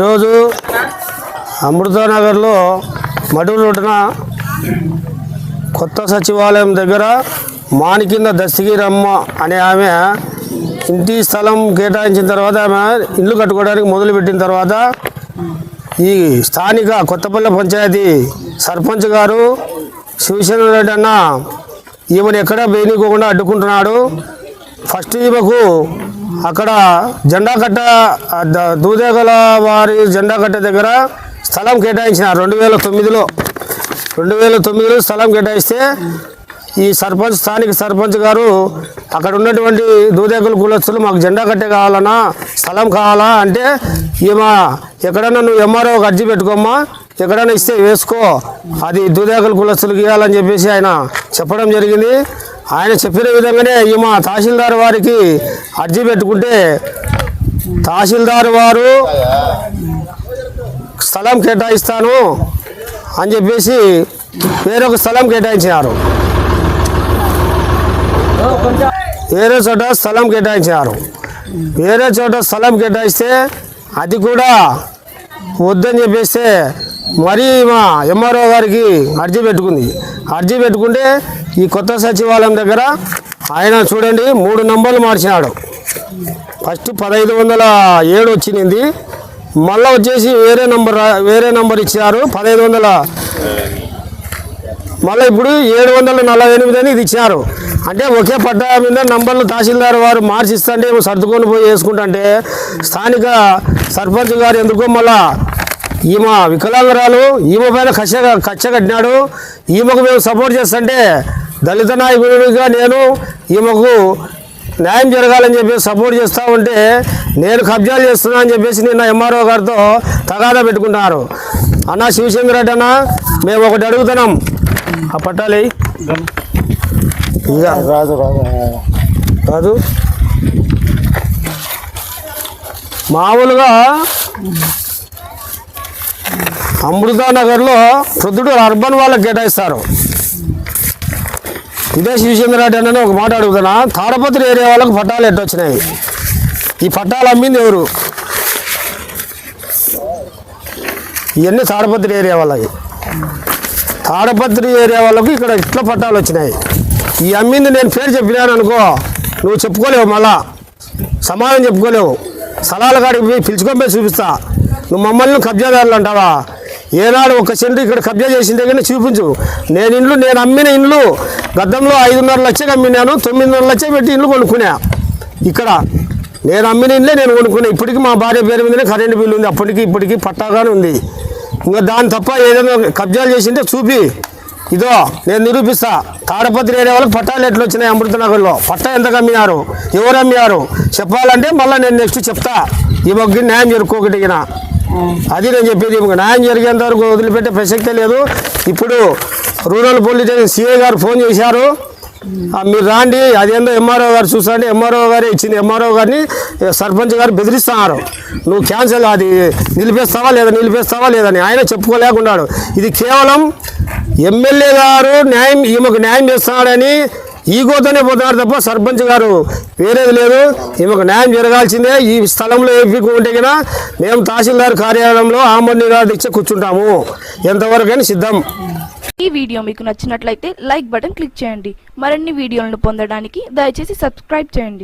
ఈరోజు అమృతానగర్లో మడూరు రోడ్డున కొత్త సచివాలయం దగ్గర మానికింద దస్తగిరమ్మ అనే ఆమె ఇంటి స్థలం కేటాయించిన తర్వాత ఆమె ఇల్లు కట్టుకోవడానికి మొదలుపెట్టిన తర్వాత ఈ స్థానిక కొత్తపల్లి పంచాయతీ సర్పంచ్ గారు శివసేన రెడ్డి అన్న ఈమెను ఎక్కడా వేయనీకోకుండా అడ్డుకుంటున్నాడు. ఫస్ట్ ఈమెకు అక్కడ జెండా కట్ట ద- దూదేగల వారి జెండా కట్ట దగ్గర స్థలం కేటాయించిన రెండు వేల తొమ్మిదిలో. రెండు వేల తొమ్మిదిలో స్థలం కేటాయిస్తే ఈ సర్పంచ్ స్థానిక సర్పంచ్ గారు అక్కడ ఉన్నటువంటి దూదేకుల కులస్తులు మాకు జెండా కట్టే కావాలన్నా స్థలం కావాలా అంటే ఈమె ఎక్కడన్నా నువ్వు ఎంఆర్ఓ అర్జీ పెట్టుకోమ్మా ఎక్కడైనా ఇస్తే వేసుకో. అది దూదేకుల కులస్తులకు ఇవ్వాలని చెప్పేసి ఆయన చెప్పడం జరిగింది. ఆయన చెప్పిన విధంగానే ఈమె తహసీల్దార్ వారికి అర్జీ పెట్టుకుంటే తహసీల్దార్ వారు స్థలం కేటాయిస్తాను అని చెప్పేసి వేరొక స్థలం కేటాయించినారు. వేరే చోట స్థలం కేటాయించారు వేరే చోట స్థలం కేటాయిస్తే అది కూడా వద్దని చెప్పేస్తే మరి మా ఎంఆర్ఓ గారికి అర్జీ పెట్టుకుంది. అర్జీ పెట్టుకుంటే ఈ కొత్త సచివాలయం దగ్గర ఆయన చూడండి మూడు నంబర్లు మార్చినాడు. ఫస్ట్ పదహైదు వందల ఏడు వచ్చింది. మళ్ళీ వచ్చేసి వేరే నంబర్ వేరే నంబర్ ఇచ్చారు పదహైదు వందల మళ్ళీ ఇప్పుడు ఏడు వందల నలభై ఎనిమిది అని ఇది ఇచ్చినారు. అంటే ఒకే పట్టా మీద నంబర్లు తహసీల్దార్ వారు మార్చిస్తుంటే సర్దుకొని పోయి వేసుకుంటుంటే స్థానిక సర్పంచ్ గారు ఎందుకో మళ్ళా ఈమె వికలాంగురాలు ఈమె పైన కచ్చ కచ్చ కట్టినాడు ఈమెకు మేము సపోర్ట్ చేస్తుంటే దళిత నాయకుడిగా నేను ఈమెకు న్యాయం జరగాలని చెప్పి సపోర్ట్ చేస్తూ ఉంటే నేను కబ్జాలు చేస్తున్నా అని చెప్పేసి నిన్న ఎంఆర్ఓ గారితో తగాదా పెట్టుకుంటున్నారు అన్న శివశంకర్ రెడ్డి అన్న మేము ఒకటి అడుగుతున్నాం. ఆ పట్టాలి రాదు రాదు మామూలుగా అమృతానగర్లో ప్రొద్దుటూరు అర్బన్ వాళ్ళకి కేటాయిస్తారు. ఇదే శివచంద్రరెడ్డి అన్న ఒక మాట అడుగుతున్నా. తాడపత్రి ఏరియా వాళ్ళకి పట్టాలు ఎట్టొచ్చినాయి ఈ పట్టాలు అమ్మింది ఎవరు? ఇవన్నీ తాడపత్రి ఏరియా వాళ్ళకి తాడపత్రి ఏరియా వాళ్ళకు ఇక్కడ ఇట్లా పట్టాలు వచ్చినాయి. ఈ అమ్మింది నేను పేరు చెప్పినాను అనుకో నువ్వు చెప్పుకోలేవు మళ్ళా. సమాధానం చెప్పుకోలేవు. స్థలాల కాడికి పోయి పిలుచుకొని పోయి చూపిస్తా. నువ్వు మమ్మల్ని కబ్జాదారులు అంటావా? ఏనాడు ఒక సెంటు ఇక్కడ కబ్జా చేసిన దగ్గర చూపించు. నేను ఇండ్లు నేను అమ్మిన ఇండ్లు గద్దంలో ఐదున్నర లక్షలు అమ్మినాను తొమ్మిదిన్నర లక్షలు పెట్టి ఇండ్లు కొనుక్కున్నా. ఇక్కడ నేను అమ్మిన ఇండ్లే నేను కొనుక్కున్నా. ఇప్పటికీ మా భార్య పేరు మీదనే కరెంటు బిల్లు ఉంది. అప్పటికి ఇప్పటికి పట్టాగానే ఉంది. ఇంకా దాని తప్ప ఏదైనా కబ్జాలు చేసింటే చూపి. ఇదో నేను నిరూపిస్తా. తాడపత్రి ఏరియా వాళ్ళకి పట్టాలు ఎట్లా వచ్చినాయి అమృతనగర్లో? పట్టా ఎంత అమ్మినారు? ఎవరు అమ్మినారు? చెప్పాలంటే మళ్ళీ నేను నెక్స్ట్ చెప్తా. ఈ మొగ్గి న్యాయం జరుపుకోకటిగిన అది నేను చెప్పేది న్యాయం జరిగేంత వరకు వదిలిపెట్టే ప్రసక్తే లేదు. ఇప్పుడు రూరల్ పోలీస్ స్టేషన్ సిఐ గారు ఫోన్ చేశారు. మీరు రాండి. అదేందో ఎంఆర్ఓ గారు చూసండి ఎంఆర్ఓ గారే ఇచ్చింది. ఎంఆర్ఓ గారిని సర్పంచ్ గారు బెదిరిస్తున్నారు. నువ్వు క్యాన్సిల్ అది నిలిపేస్తావా లేదా నిలిపేస్తావా లేదని ఆయన చెప్పుకోలేకున్నాడు. ఇది కేవలం ఎమ్మెల్యే గారు న్యాయం ఈమెకు న్యాయం చేస్తున్నాడని ఈగోతోనే పోతున్నారు తప్ప సర్పంచ్ గారు వేరేది లేదు. ఈమెకు న్యాయం జరగాల్సిందే. ఈ స్థలంలో ఏపీకుంటే కన్నా మేము తహసీల్దార్ కార్యాలయంలో ఆమోద్ నిరాధ ఇచ్చి కూర్చుంటాము. ఎంతవరకైనా సిద్ధం. ఈ వీడియో మీకు నచ్చినట్లయితే లైక్ బటన్ క్లిక్ చేయండి. మరిన్ని వీడియోలను పొందడానికి దయచేసి సబ్స్క్రైబ్ చేయండి.